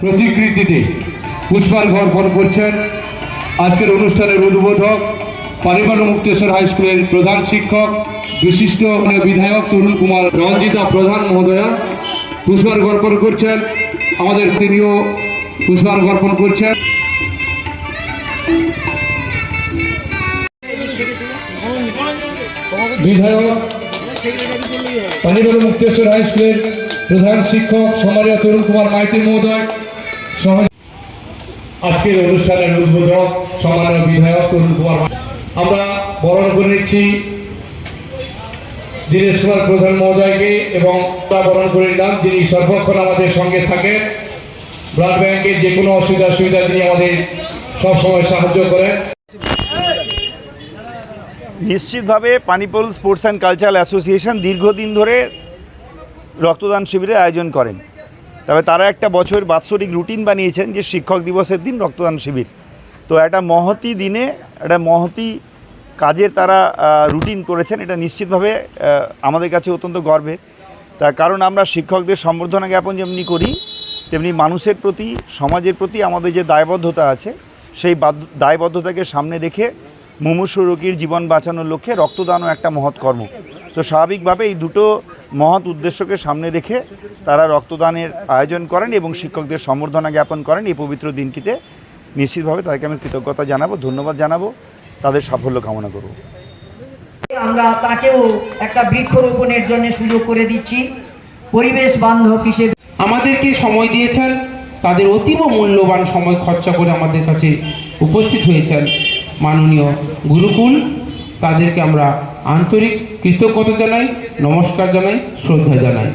প্রতিকৃতিতে পুষ্পার্ঘ অর্পণ করছেন। আজকের অনুষ্ঠানের উদ্বোধক পারিবাল মুক্তেশ্বর হাই স্কুলের প্রধান শিক্ষক, বিশিষ্ট বিধায়ক তরুণ কুমার রঞ্জিতা প্রধান মহোদয়া পুষ্পার্ঘ অর্পণ করছেন। আমাদের তিনিও পুষ্পার্ঘ অর্পণ করছেন। বিধায়ক পানিবাল মুক্তেশ্বর হাই স্কুলের প্রধান শিক্ষক সমারিয়া তরুণ কুমার মাইতি মহোদয় আজকের অনুষ্ঠানের উদ্বোধক সম্মানীয় বিধায়ক তরুণ কুমার আমরা বরণ করে নিচ্ছি দীনেশ কুমার প্রধান মহোদয়কে এবং আমরা বরণ করে নিলাম যিনি সর্বক্ষণ আমাদের সঙ্গে থাকেন। ব্লাড ব্যাংকের যে কোনো অসুবিধা সুবিধা তিনি আমাদের সবসময় সাহায্য করেন। নিশ্চিতভাবে Panipal sports and cultural association দীর্ঘদিন ধরে রক্তদান শিবিরের আয়োজন করেন। তবে তারা একটা বছর বাৎসরিক রুটিন বানিয়েছেন যে শিক্ষক দিবসের দিন রক্তদান শিবির। তো একটা মহতি দিনে একটা মহতি কাজের তারা রুটিন করেছেন। এটা নিশ্চিতভাবে আমাদের কাছে অত্যন্ত গর্বের। তার কারণ আমরা শিক্ষকদের সম্বর্ধনা জ্ঞাপন যেমনি করি, তেমনি মানুষের প্রতি, সমাজের প্রতি আমাদের যে দায়বদ্ধতা আছে, সেই দায়বদ্ধতাকে সামনে রেখে মুমূর্ষু রোগীর জীবন বাঁচানোর লক্ষ্যে রক্তদানও একটা মহৎ কর্ম। তো স্বাভাবিকভাবে এই দুটো মহৎ উদ্দেশ্যকে সামনে রেখে তারা রক্তদানের আয়োজন করেন এবং শিক্ষকদের সম্বর্ধনা জ্ঞাপন করেন এই পবিত্র দিনটিতে। নিশ্চিতভাবে তাদেরকে আমি কৃতজ্ঞতা জানাব ধন্যবাদ জানাব তাদের সাফল্য কামনা করব। আমরা তাকেও একটা বৃক্ষরোপণের জন্য সুযোগ করে দিচ্ছি। পরিবেশ বান্ধব হিসেবে আমাদেরকে সময় দিয়েছেন তাদের অতীব মূল্যবান সময় খরচা করে আমাদের কাছে উপস্থিত হয়েছেন মাননীয় গুরুকুল। তাদেরকে আমরা আন্তরিক কৃতজ্ঞতা জানাই নমস্কার জানাই শ্রদ্ধা জানাই।